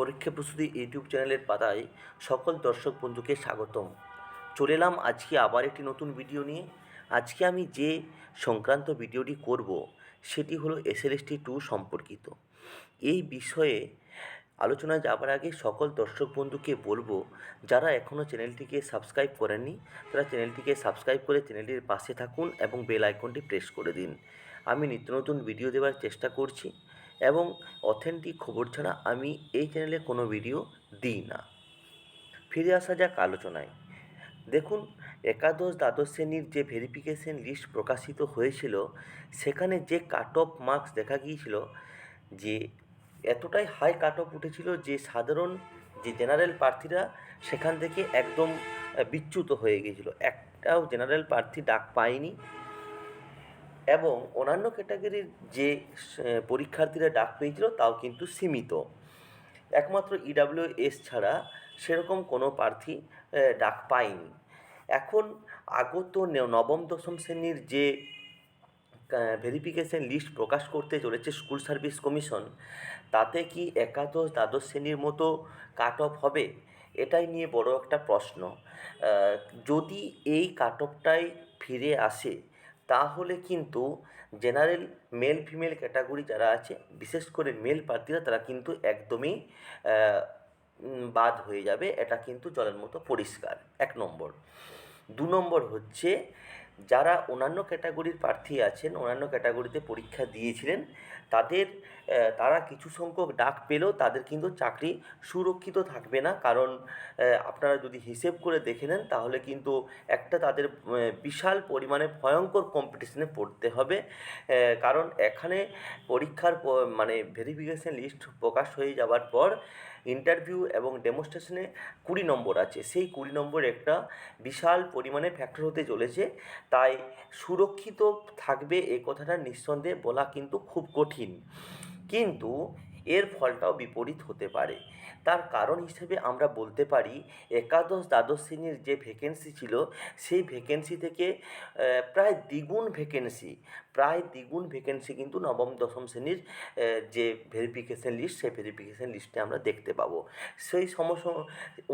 পরীক্ষা প্রস্তুতি ইউটিউব চ্যানেলের পাতায় সকল দর্শক বন্ধুকে স্বাগতম। চলে এলাম আজকে আবার একটি নতুন ভিডিও নিয়ে। আজকে আমি যে সংক্রান্ত ভিডিওটি করব, সেটি হলো এসএলএসটি টু সম্পর্কিত। এই বিষয়ে আলোচনায় যাবার আগে সকল দর্শক বন্ধুকে বলব, যারা এখনও চ্যানেলটিকে সাবস্ক্রাইব করেননি, তারা চ্যানেলটিকে সাবস্ক্রাইব করে চ্যানেলটির পাশে থাকুন এবং বেল আইকনটি প্রেস করে দিন। আমি নিত্য নতুন ভিডিও দেওয়ার চেষ্টা করছি। এবং অথেন্টিক খবর ছাড়া আমি এই চ্যানেলে কোনো ভিডিও দিই না। ফিরে আসা যাক আলোচনায়। দেখুন, একাদশ দ্বাদশ শ্রেণির যে ভেরিফিকেশন লিস্ট প্রকাশিত হয়েছিল, সেখানে যে কাট অফ মার্কস দেখা গিয়েছিল, যে এতটাই হাই কাট অফ উঠেছিল যে সাধারণ যে জেনারেল প্রার্থীরা সেখান থেকে একদম বিচ্যুত হয়ে গিয়েছিল। একটাও জেনারেল প্রার্থী ডাক পায়নি। এবং অন্যান্য ক্যাটাগরির যে পরীক্ষার্থীরা ডাক পেয়েছিল তাও কিন্তু সীমিত। একমাত্র ইডাব্লিউ এস ছাড়া সেরকম কোনো প্রার্থী ডাক পায়নি। এখন আগত নবম, দশম শ্রেণির যে ভেরিফিকেশন লিস্ট প্রকাশ করতে চলেছে স্কুল সার্ভিস কমিশন তাতে কি একাদশ, দ্বাদশ শ্রেণির মতো কাট অফ হবে? এটাই নিয়ে বড় একটা প্রশ্ন। যদি এই কাট অফটাই ফিরে আসে তাহলে কিন্তু জেনারেল মেল ফিমেল ক্যাটাগরি যারা আছে, বিশেষ করে মেল প্রার্থীরা, তারা কিন্তু একদমই বাদ হয়ে যাবে। এটা কিন্তু জলের মতো পরিষ্কার। এক নম্বর। দু নম্বর হচ্ছে, যারা অন্যান্য ক্যাটাগরির প্রার্থী আছেন, অন্যান্য ক্যাটাগরিতে পরীক্ষা দিয়েছিলেন তাদের তারা কিছু সংখ্যক ডাক পেলেও তাদের কিন্তু চাকরি সুরক্ষিত থাকবে না। কারণ আপনারা যদি হিসেব করে দেখে নেন, তাহলে কিন্তু একটা তাদের বিশাল পরিমাণে ভয়ঙ্কর কম্পিটিশনে পড়তে হবে। কারণ এখানে পরীক্ষার মানে ভেরিফিকেশন লিস্ট প্রকাশ হয়ে যাওয়ার পর ইন্টারভিউ এবং ডেমোস্ট্রেশনে কুড়ি নম্বর আছে। সেই কুড়ি নম্বর একটা বিশাল পরিমাণে ফ্যাক্টর হতে চলেছে। তাই সুরক্ষিত থাকবে এ কথাটা নিঃসন্দেহে বলা কিন্তু খুব কঠিন। কিন্তু এর ফলটাও বিপরীত হতে পারে। তার কারণ হিসেবে আমরা বলতে পারি, একাদশ দ্বাদশ শ্রেণির যে ভ্যাকেন্সি ছিল, সেই ভ্যাকেন্সি থেকে প্রায় দ্বিগুণ ভ্যাকেন্সি প্রায় দ্বিগুণ ভ্যাকেন্সি কিন্তু নবম, দশম শ্রেণির যে ভেরিফিকেশন লিস্ট সেই ভেরিফিকেশন লিস্টে আমরা দেখতে পাবো। সেই সমস্ত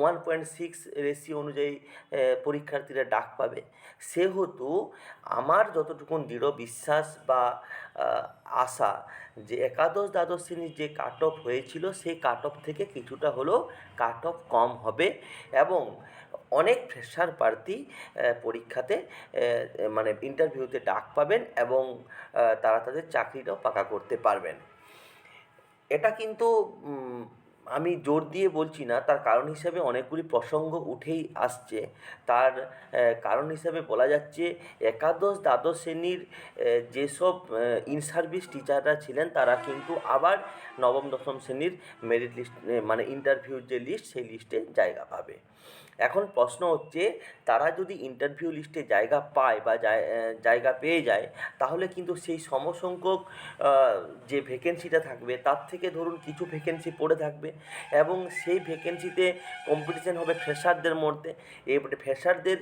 ওয়ান পয়েন্ট সিক্স রেসিও অনুযায়ী পরীক্ষার্থীরা ডাক পাবে। সেহেতু আমার যতটুকুন দৃঢ় বিশ্বাস বা আশা। যে একাদশ দ্বাদশ শ্রেণির যে কাট অফ হয়েছিল, সেই কাট অফ থেকে কিছুটা হলেও কাট অফ কম হবে এবং অনেক ফ্রেশার প্রার্থী পরীক্ষাতে মানে ইন্টারভিউতে ডাক পাবেন এবং তারা তাদের চাকরিটাও পাকা করতে পারবেন। এটা কিন্তু আমি জোর দিয়ে বলছি না, তার কারণ হিসাবে অনেকগুলি প্রসঙ্গ উঠেই আসছে। তার কারণ হিসাবে বলা যাচ্ছে, একাদশ দ্বাদশ শ্রেণির যেসব ইন সার্ভিস টিচাররা ছিলেন, তারা কিন্তু আবার নবম, দশম শ্রেণির মেরিট লিস্ট মানে ইন্টারভিউর যে লিস্ট সেই লিস্টে জায়গা পাবে। এখন প্রশ্ন হচ্ছে, তারা যদি ইন্টারভিউ লিস্টে জায়গা পায় বা জায়গা পেয়ে যায়, তাহলে কিন্তু সেই সমসংখ্যক যে ভ্যাকেন্সিটা থাকবে, তার থেকে ধরুন কিছু ভ্যাকেন্সি পড়ে থাকবে এবং সেই ভ্যাকেন্সিতে কম্পিটিশান হবে ফ্রেশারদের মধ্যে। এবারে ফ্রেশারদের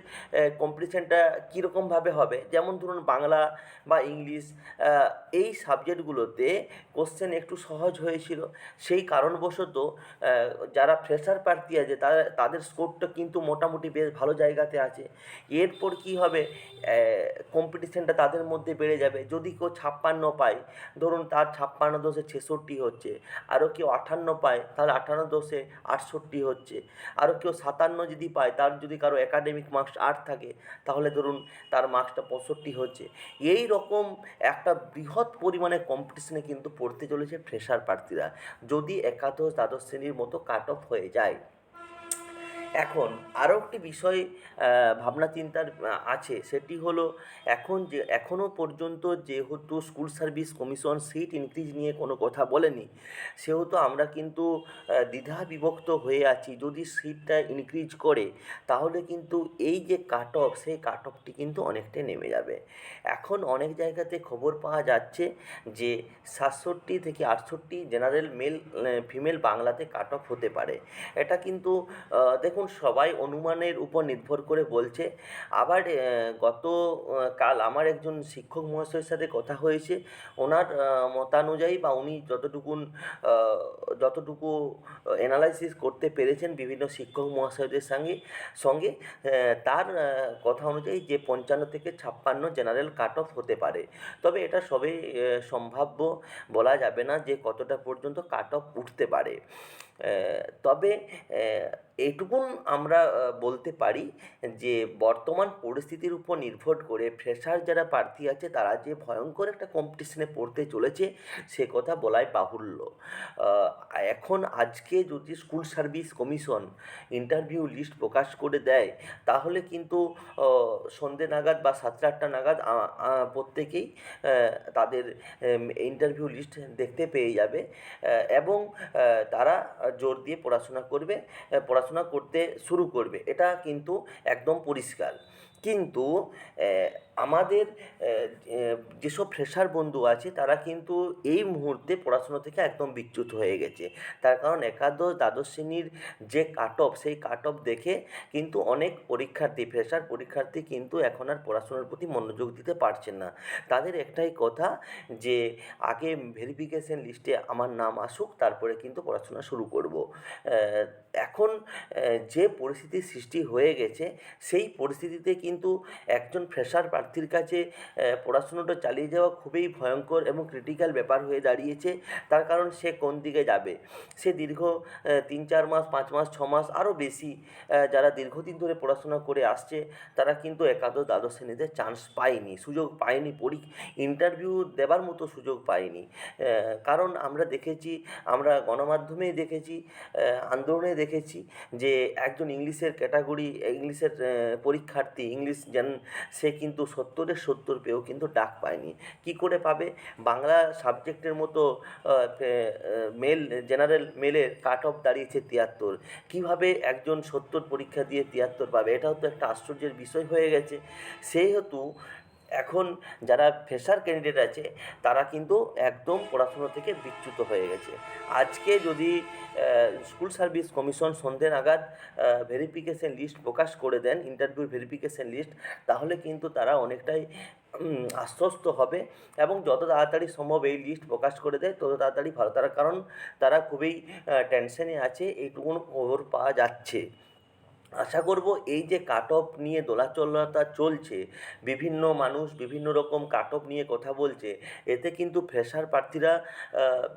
কম্পিটিশানটা কীরকমভাবে হবে? যেমন ধরুন বাংলা বা ইংলিশ এই সাবজেক্টগুলোতে কোশ্চেন একটু সহজ হয়েছিল। সেই কারণবশত যারা ফ্রেশার প্রার্থী আছে, তারা, তাদের স্কোরটা কিন্তু মোটামুটি বেশ ভালো জায়গাতে আছে। এরপর কি হবে? কম্পিটিশানটা তাদের মধ্যে বেড়ে যাবে। যদি কেউ ছাপ্পান্ন পায়, ধরুন তার ছাপ্পান্ন দোষে ছেষট্টি হচ্ছে, আরও কেউ আঠান্ন পায় তাহলে আটান্ন দোষে আটষট্টি হচ্ছে। আরও কেউ সাতান্ন যদি পায়, তার যদি কারও একাডেমিক মার্কস আট থাকে, তাহলে ধরুন তার মার্কসটা পঁয়ষট্টি হচ্ছে। এই রকম একটা বৃহৎ পরিমাণে কম্পিটিশনে কিন্তু পড়তে চলেছে ফ্রেশার প্রার্থীরা। যদি একাদশ দ্বাদশ শ্রেণির মতো কাট অফ হয়ে যায় এখন আরও একটি বিষয় ভাবনা চিন্তার আছে। সেটি হলো এখন যে এখনও পর্যন্ত যেহেতু school service commission seat increase নিয়ে কোনো কথা বলেনি, সেহেতু আমরা কিন্তু দ্বিধা বিভক্ত হয়ে আছি। যদি সিটটা ইনক্রিজ করে, তাহলে কিন্তু এই যে কাট অফ সেই কাট অফটি কিন্তু অনেকটাই নেমে যাবে। এখন অনেক জায়গাতে খবর পাওয়া যাচ্ছে যে, সাতষট্টি থেকে আটষট্টি জেনারেল মেল ফিমেল বাংলাতে কাট অফ হতে পারে। এটা কিন্তু দেখুন সবাই অনুমানের উপর নির্ভর করে বলছে। আবার গত কাল আমার একজন শিক্ষক মহাশয়ের সাথে কথা হয়েছে। ওনার মতানুযায়ী বা উনি যতটুকুন যতটুকু অ্যানালাইসিস করতে পেরেছেন বিভিন্ন শিক্ষক মহাশয়দের সঙ্গে সঙ্গে তার কথা অনুযায়ী যে পঞ্চান্ন থেকে ছাপ্পান্ন জেনারেল কাট অফ হতে পারে। তবে এটা সবে সম্ভাব্য বলা যাবে না যে কতটা পর্যন্ত কাট অফ উঠতে পারে। তবে আহ, এইটুকুন আমরা বলতে পারি যে বর্তমান পরিস্থিতির উপর নির্ভর করে ফ্রেশার যারা প্রার্থী আছে তারা যে ভয়ঙ্কর একটা কম্পিটিশনে পড়তে চলেছে সে কথা বলাই বাহুল্য। এখন আজকে যদি school service commission interview list প্রকাশ করে দেয় তাহলে কিন্তু সন্ধে নাগাদ বা সাতটা আটটা নাগাদ প্রত্যেকেই তাদের ইন্টারভিউ লিস্ট দেখতে পেয়ে যাবে। এবং তারা জোর দিয়ে পড়াশোনা করবে পড়াশোনা করতে শুরু করবে। এটা কিন্তু একদম পরিষ্কার। কিন্তু আমাদের যেসব ফ্রেশার বন্ধু আছে, তারা কিন্তু এই মুহূর্তে পড়াশুনো থেকে একদম বিচ্যুত হয়ে গেছে। তার কারণ একাদশ, দ্বাদশ শ্রেণির যে কাট অফ সেই কাট অফ দেখে কিন্তু অনেক পরীক্ষার্থী, ফ্রেশার পরীক্ষার্থী কিন্তু এখন আর পড়াশোনার প্রতি মনোযোগ দিতে পারছেন না। তাদের একটাই কথা যে, আগে ভেরিফিকেশন লিস্টে আমার নাম আসুক, তারপরে কিন্তু পড়াশোনা শুরু করব। এখন যে পরিস্থিতির সৃষ্টি হয়ে গেছে, সেই পরিস্থিতিতে কিন্তু একজন ফ্রেশার প্রার্থীর কাছে পড়াশুনোটা চালিয়ে যাওয়া খুবই ভয়ঙ্কর এবং ক্রিটিক্যাল ব্যাপার হয়ে দাঁড়িয়েছে। তার কারণ সে কোন দিকে যাবে? সে দীর্ঘ তিন চার মাস, পাঁচ মাস, ছ মাস আরও বেশি যারা দীর্ঘদিন ধরে পড়াশোনা করে আসছে, তারা কিন্তু একাদশ, দ্বাদশ শ্রেণীতে চান্স পায়নি, সুযোগ পায়নি, পরি ইন্টারভিউ দেবার মতো সুযোগ পায়নি। কারণ আমরা দেখেছি, আমরা গণমাধ্যমেই দেখেছি আন্দোলনে দেখেছি যে একজন ইংলিশের ক্যাটাগরি ইংলিশের পরীক্ষার্থী, ইংলিশ যেন, সে কিন্তু সত্তরের সত্তর পেয়েও কিন্তু ডাক পায়নি। কি করে পাবে? বাংলা সাবজেক্টের মতো মেল জেনারেল মেলের কাট অফ দাঁড়িয়েছে তিয়াত্তর। কীভাবে একজন সত্তর পরীক্ষা দিয়ে তিয়াত্তর পাবে? এটাও তো একটা আশ্চর্যের বিষয় হয়ে গেছে। সেহেতু এখন যারা ফ্রেশার ক্যান্ডিডেট আছে, তারা কিন্তু একদম পড়াশুনো থেকে বিচ্যুত হয়ে গেছে। আজকে যদি স্কুল সার্ভিস কমিশন সন্ধে নাগাদ ভেরিফিকেশন লিস্ট প্রকাশ করে দেন ইন্টারভিউ ভেরিফিকেশন লিস্ট তাহলে কিন্তু তারা অনেকটাই আশ্বস্ত হবে এবং যত তাড়াতাড়ি সম্ভব এই লিস্ট প্রকাশ করে দেয়, তত তাড়াতাড়ি ভালো। তার, কারণ তারা খুবই টেনশনে আছে, এইটুকুন খবর পাওয়া যাচ্ছে। আশা করব এই যে কাট অফ নিয়ে দোলাচলতা চলছে, বিভিন্ন মানুষ বিভিন্ন রকম কাট অফ নিয়ে কথা বলছে, এতে কিন্তু ফ্রেশার প্রার্থীরা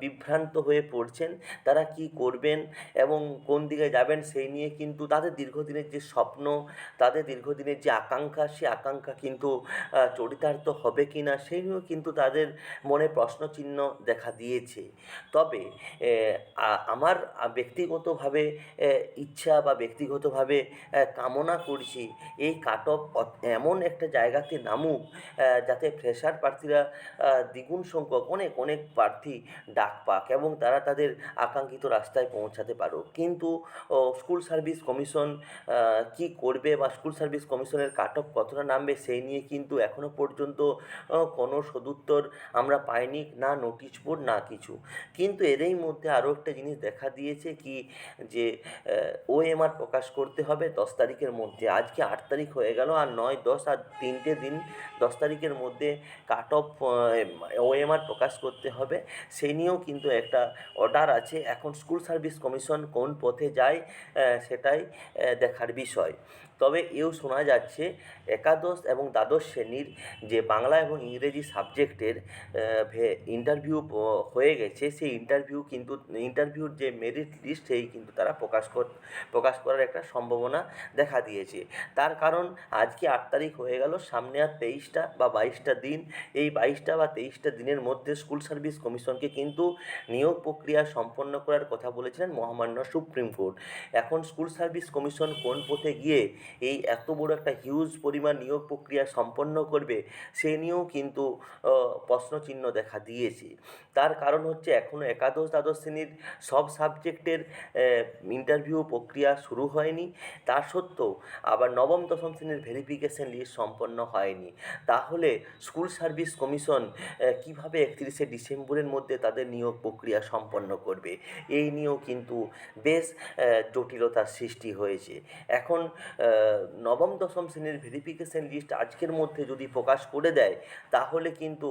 বিভ্রান্ত হয়ে পড়ছেন। তারা কি করবেন এবং কোন দিকে যাবেন সেই নিয়ে কিন্তু তাদের দীর্ঘদিনের যে স্বপ্ন, তাদের দীর্ঘদিনের যে আকাঙ্ক্ষা, সে আকাঙ্ক্ষা কিন্তু চরিতার্থ হবে কি না সেই নিয়েও কিন্তু তাদের মনে প্রশ্নচিহ্ন দেখা দিয়েছে। তবে আমার ব্যক্তিগতভাবে ইচ্ছা বা ব্যক্তিগতভাবে কামনা করছি। এই কাট অফ এমন একটা জায়গাতে নামুক যাতে ফ্রেশার প্রার্থীরা দ্বিগুণ সংখ্যক, অনেক অনেক প্রার্থী ডাক পাক এবং তারা তাদের আকাঙ্ক্ষিত রাস্তায় পৌঁছাতে পারুক। কিন্তু স্কুল সার্ভিস কমিশন কি করবে বা স্কুল সার্ভিস কমিশনের কাট অফ কতটা নামবে, সেই নিয়ে কিন্তু এখনও পর্যন্ত কোনো সদুত্তর আমরা পাইনি, না নোটিশ বোর্ড না কিছু। কিন্তু এরই মধ্যে আরও একটা জিনিস দেখা দিয়েছে কি, যে ওএমআর প্রকাশ করতে হবে দশ তারিখের মধ্যে। আজকে আট তারিখ হয়ে গেল আর নয়, দশ আর তিনটে দিন দশ তারিখের মধ্যে কাট অফ ওএমআর প্রকাশ করতে হবে। সেই নিয়েও কিন্তু একটা অর্ডার আছে। এখন স্কুল সার্ভিস কমিশন কোন পথে যায় সেটাই দেখার বিষয়। তবে এও শোনা যাচ্ছে একাদশ এবং দ্বাদশ শ্রেণির যে বাংলা এবং ইংরেজি সাবজেক্টের ইন্টারভিউ হয়ে গেছে, সেই ইন্টারভিউ কিন্তু ইন্টারভিউর যে মেরিট লিস্ট সেই কিন্তু তারা প্রকাশ কর, প্রকাশ করার একটা সম্ভাবনা দেখা দিয়েছে। তার কারণ আজকে আট তারিখ হয়ে গেল, সামনে আর তেইশটা বা বাইশটা দিন, এই বাইশটা বা তেইশটা দিনের মধ্যে স্কুল সার্ভিস কমিশনকে কিন্তু নিয়োগ প্রক্রিয়া সম্পন্ন করার কথা বলেছিলেন মহামান্য সুপ্রিম কোর্ট। এখন স্কুল সার্ভিস কমিশন কোন পথে গিয়ে এই এত বড় একটা হিউজ পরিমাণ নিয়োগ প্রক্রিয়া সম্পন্ন করবে, সে নিয়েও কিন্তু প্রশ্নচিহ্ন দেখা দিয়েছে। তার কারণ হচ্ছে এখনও একাদশ দ্বাদশ শ্রেণির সব সাবজেক্টের ইন্টারভিউ প্রক্রিয়া শুরু হয়নি। তা সত্ত্বেও আবার নবম, দশম শ্রেণির ভেরিফিকেশন লিস্ট সম্পন্ন হয়নি। তাহলে স্কুল সার্ভিস কমিশন কীভাবে একত্রিশে ডিসেম্বরের মধ্যে তাদের নিয়োগ প্রক্রিয়া সম্পন্ন করবে? এই নিয়েও কিন্তু বেশ জটিলতার সৃষ্টি হয়েছে। এখন নবম, দশম শ্রেণির ভেরিফিকেশন লিস্ট আজকের মধ্যে যদি প্রকাশ করে দেয়, তাহলে কিন্তু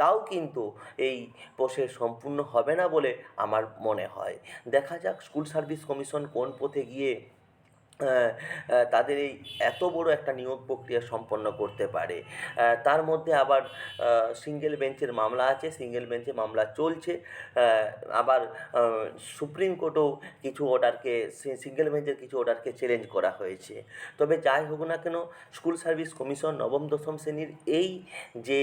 তাও কিন্তু এই প্রসেস সম্পূর্ণ হবে না বলে আমার মনে হয়। দেখা যাক স্কুল সার্ভিস কমিশন কোন পথে গিয়ে তাদের এই এত বড় একটা নিয়োগ প্রক্রিয়া সম্পন্ন করতে পারে। তার মধ্যে আবার সিঙ্গেল বেঞ্চের মামলা আছে সিঙ্গেল বেঞ্চে মামলা চলছে। আবার সুপ্রিম কোর্টেও কিছু অর্ডারকে সিঙ্গেল বেঞ্চের কিছু অর্ডারকে চ্যালেঞ্জ করা হয়েছে। তবে যাই হোক না কেন স্কুল সার্ভিস কমিশন নবম, দশম শ্রেণির এই যে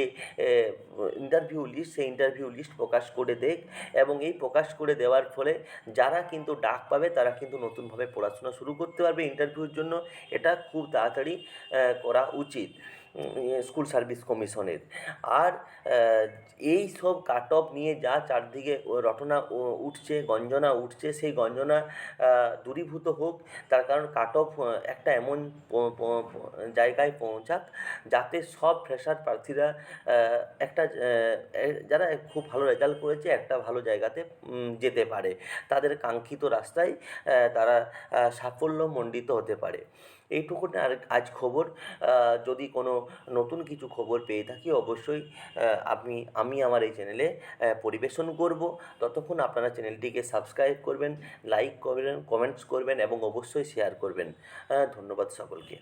ইন্টারভিউ লিস্ট সেই ইন্টারভিউ লিস্ট প্রকাশ করে দেখ এবং এই প্রকাশ করে দেওয়ার ফলে যারা কিন্তু ডাক পাবে, তারা কিন্তু নতুনভাবে পড়াশোনা শুরু করতে পারবে। ইন্টারভিউর জন্য এটা খুব তাড়াতাড়ি করা উচিত। স্কুল সার্ভিস কমিশনের আর এই সব কাট অফ নিয়ে যা চারদিকে রটনা উঠছে গঞ্জনা উঠছে সেই গঞ্জনা দূরীভূত হোক তার কারণ কাট অফ একটা এমন জায়গায় পৌঁছাক যাতে সব ফ্রেশার প্রার্থীরা একটা যারা খুব ভালো রেজাল্ট করেছে একটা ভালো জায়গাতে যেতে পারে। তাদের কাঙ্ক্ষিত রাস্তায় তারা আহ, সাফল্যমণ্ডিত হতে পারে। এইটুকু আর আজ খবর। যদি কোনো নতুন কিছু খবর পেয়ে থাকি, অবশ্যই আপনি, আমি আমি আমার এই চ্যানেলে পরিবেশন করব। ততক্ষণ আপনারা চ্যানেলটিকে সাবস্ক্রাইব করবেন লাইক করবেন কমেন্টস করবেন এবং অবশ্যই শেয়ার করবেন। ধন্যবাদ সকলকে।